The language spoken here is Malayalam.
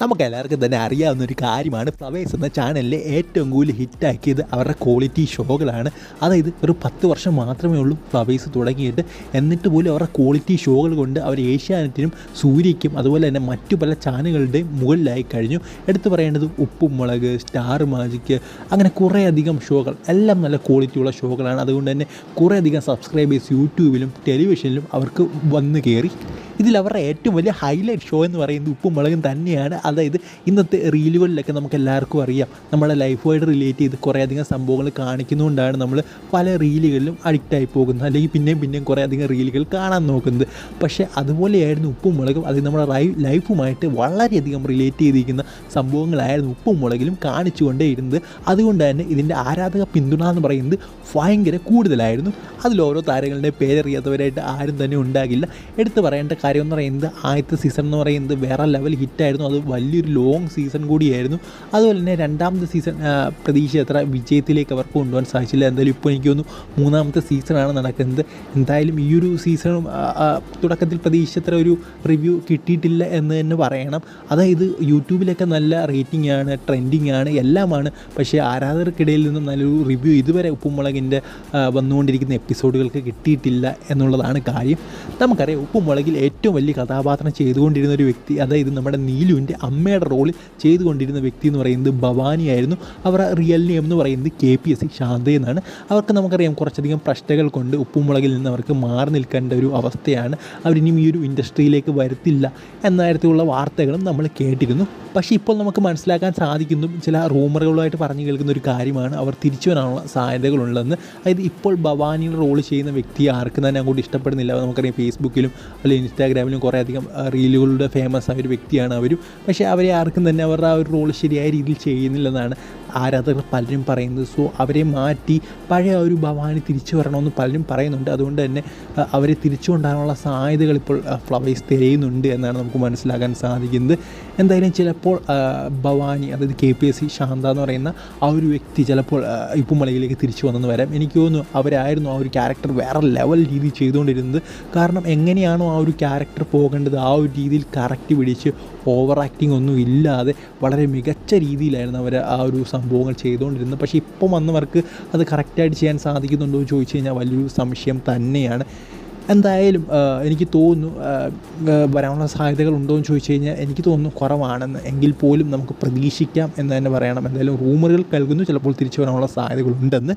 നമുക്ക് എല്ലാവർക്കും തന്നെ അറിയാവുന്ന ഒരു കാര്യമാണ്. ഫ്ലവേഴ്സ് എന്ന ചാനലിലെ ഏറ്റവും കൂടുതൽ ഹിറ്റാക്കിയത് അവരുടെ ക്വാളിറ്റി ഷോകളാണ് അതായത് ഒരു പത്ത് വർഷം മാത്രമേ ഉള്ളൂ ഫ്ലവേഴ്സ് തുടങ്ങിയിട്ട്. എന്നിട്ട് പോലും അവരുടെ ക്വാളിറ്റി ഷോകൾ കൊണ്ട് അവർ ഏഷ്യാനെറ്റിനും സൂര്യയ്ക്കും അതുപോലെ തന്നെ മറ്റു പല ചാനലുകളുടെയും മുകളിലായി കഴിഞ്ഞു. എടുത്തു പറയേണ്ടത് ഉപ്പും മുളക് സ്റ്റാർ മാജിക് അങ്ങനെ കുറേയധികം ഷോകൾ എല്ലാം നല്ല ക്വാളിറ്റിയുള്ള ഷോകളാണ് അതുകൊണ്ട് തന്നെ കുറേയധികം സബ്സ്ക്രൈബേഴ്സ് യൂട്യൂബിലും ടെലിവിഷനിലും അവർക്ക് വന്നു കയറി. ഇതിൽ അവരുടെ ഏറ്റവും വലിയ ഹൈലൈറ്റ് ഷോ എന്ന് പറയുന്നത് ഉപ്പും മുളകും തന്നെയാണ്. അതായത് ഇന്നത്തെ റീലുകളിലൊക്കെ നമുക്ക് എല്ലാവർക്കും അറിയാം. നമ്മുടെ ലൈഫുമായിട്ട് റിലേറ്റ് ചെയ്ത് കുറേയധികം സംഭവങ്ങൾ കാണിക്കുന്നതുകൊണ്ടാണ് നമ്മൾ പല റീലുകളിലും അഡിക്റ്റായി പോകുന്നത്. അല്ലെങ്കിൽ പിന്നെയും പിന്നെയും കുറേയധികം റീലുകൾ കാണാൻ നോക്കുന്നത്. പക്ഷേ അതുപോലെയായിരുന്നു ഉപ്പും മുളകും. അത് നമ്മുടെ ലൈഫുമായിട്ട് വളരെയധികം റിലേറ്റ് ചെയ്തിരിക്കുന്ന സംഭവങ്ങളായിരുന്നു ഉപ്പും മുളകിലും കാണിച്ചുകൊണ്ടേയിരുന്നത് അതുകൊണ്ട് തന്നെ ഇതിന്റെ ആരാധക പിന്തുണ എന്ന് പറയുന്നത് ഭയങ്കര കൂടുതലായിരുന്നു. അതിൽ ഓരോ താരങ്ങളുടെ പേരറിയാത്തവരായിട്ട് ആരും തന്നെ ഉണ്ടാകില്ല. എടുത്തു പറയേണ്ട കാര്യം എന്ന് പറയുന്നത് ആദ്യത്തെ സീസൺ എന്ന് പറയുന്നത് വേറെ ലെവൽ ഹിറ്റായിരുന്നു അത് വലിയൊരു ലോങ് സീസൺ കൂടിയായിരുന്നു. അതുപോലെ തന്നെ രണ്ടാമത്തെ സീസൺ പ്രതീക്ഷ എത്ര വിജയത്തിലേക്ക് അവർക്ക് കൊണ്ടുപോകാൻ സാധിച്ചില്ല. എന്തായാലും ഇപ്പോൾ എനിക്ക് തോന്നുന്നു മൂന്നാമത്തെ സീസണാണ് നടക്കുന്നത്. എന്തായാലും ഈ ഒരു സീസണും തുടക്കത്തിൽ പ്രതീക്ഷ പ്രതീക്ഷിച്ചത്ര ഒരു റിവ്യൂ കിട്ടിയിട്ടില്ല എന്ന് തന്നെ പറയണം. അതായത് യൂട്യൂബിലൊക്കെ നല്ല റേറ്റിംഗ് ആണ് ട്രെൻഡിങ് ആണ് എല്ലാമാണ്. പക്ഷേ ആരാധകർക്കിടയിൽ നിന്നും നല്ലൊരു റിവ്യൂ ഇതുവരെ ഉപ്പുമുളകിന്റെ വന്നുകൊണ്ടിരിക്കുന്ന എപ്പിസോഡുകൾക്ക് കിട്ടിയിട്ടില്ല എന്നുള്ളതാണ് കാര്യം. നമുക്കറിയാം ഉപ്പുമുളകിൽ ഏറ്റവും വലിയ കഥാപാത്രം ചെയ്തുകൊണ്ടിരുന്ന ഒരു വ്യക്തി അതായത് നമ്മുടെ നീലുവിന്റെ അമ്മയുടെ റോളിൽ ചെയ്തുകൊണ്ടിരുന്ന വ്യക്തി എന്ന് പറയുന്നത് ഭവാനി ആയിരുന്നു. അവരുടെ റിയൽ നെയിം എന്ന് പറയുന്നത് K P S C Shantha എന്നാണ്. അവർക്ക് നമുക്കറിയാം കുറച്ചധികം പ്രശ്നകൾ കൊണ്ട് ഉപ്പുമുളകിൽ നിന്ന് അവർക്ക് മാറി നിൽക്കേണ്ട ഒരു അവസ്ഥയാണ്. അവരിനിയും ഈ ഒരു ഇൻഡസ്ട്രിയിലേക്ക് വരുത്തില്ല എന്ന തരത്തിലുള്ള വാർത്തകളും നമ്മൾ കേട്ടിരുന്നു. പക്ഷേ ഇപ്പോൾ നമുക്ക് മനസ്സിലാക്കാൻ സാധിക്കുന്നു ചില റൂമറുകളുമായിട്ട് പറഞ്ഞു കേൾക്കുന്ന ഒരു കാര്യമാണ് അവർ തിരിച്ചു വരാനുള്ള സാധ്യതകളുള്ളതെന്ന്. അതായത് ഇപ്പോൾ ഭവാനിയുടെ റോൾ ചെയ്യുന്ന വ്യക്തി ആർക്കും തന്നെ അങ്ങോട്ട് ഇഷ്ടപ്പെടുന്നില്ല. നമുക്കറിയാം ഫേസ്ബുക്കിലും അല്ലെങ്കിൽ ഇൻസ്റ്റാഗ്രാമിലും കുറേ അധികം റീലുകളുടെ ഫേമസ് ആയ ഒരു വ്യക്തിയാണ് അവരും. പക്ഷേ അവരെ ആർക്കും തന്നെ അവരുടെ ആ ഒരു റോൾ ശരിയായ രീതിയിൽ ചെയ്യുന്നില്ലെന്നാണ് ആരാധകർ പലരും പറയുന്നത് സോ അവരെ മാറ്റി പഴയ ഒരു ഭവാനി തിരിച്ചു വരണമെന്ന് പലരും പറയുന്നുണ്ട്. അതുകൊണ്ട് തന്നെ അവരെ തിരിച്ചു കൊണ്ടുവരാനുള്ള സാധ്യതകൾ ഇപ്പോൾ ഫ്ലവേഴ്സ് തിരയുന്നുണ്ട് എന്നാണ് നമുക്ക് മനസ്സിലാക്കാൻ സാധിക്കുന്നത്. എന്തായാലും ചിലപ്പോൾ ഭവാനി അതായത് K P S C Shantha എന്ന് പറയുന്ന ആ ഒരു വ്യക്തി ചിലപ്പോൾ ഇപ്പം ഇപ്പുമലയിലേക്ക് തിരിച്ചു വന്നെന്ന് വരാം. എനിക്ക് തോന്നുന്നു അവരായിരുന്നു ആ ഒരു ക്യാരക്ടർ വേറെ ലെവൽ രീതിയിൽ ചെയ്തുകൊണ്ടിരുന്നത്. കാരണം എങ്ങനെയാണോ ആ ഒരു ക്യാരക്ടർ പോകേണ്ടത് ആ ഒരു രീതിയിൽ കറക്റ്റ് പിടിച്ച് ഓവർ ആക്ടിങ് ഒന്നും ഇല്ലാതെ വളരെ മികച്ച രീതിയിലായിരുന്നു അവർ ആ ഒരു സംഭവങ്ങൾ ചെയ്തുകൊണ്ടിരുന്നത്. പക്ഷേ ഇപ്പം വന്നവർക്ക് അത് കറക്റ്റായിട്ട് ചെയ്യാൻ സാധിക്കുന്നുണ്ടോ എന്ന് ചോദിച്ചു കഴിഞ്ഞാൽ വലിയൊരു സംശയം തന്നെയാണ്. എന്തായാലും എനിക്ക് തോന്നുന്നു വരാനുള്ള സാധ്യതകൾ ഉണ്ടോ എന്ന് ചോദിച്ചു കഴിഞ്ഞാൽ എനിക്ക് തോന്നുന്നു കുറവാണെന്ന്. എങ്കിൽ പോലും നമുക്ക് പ്രതീക്ഷിക്കാം എന്ന് തന്നെ പറയണം. എന്തായാലും റൂമറുകൾ കൽകുന്നു ചിലപ്പോൾ തിരിച്ചു വരാനുള്ള സാധ്യതകളുണ്ടെന്ന്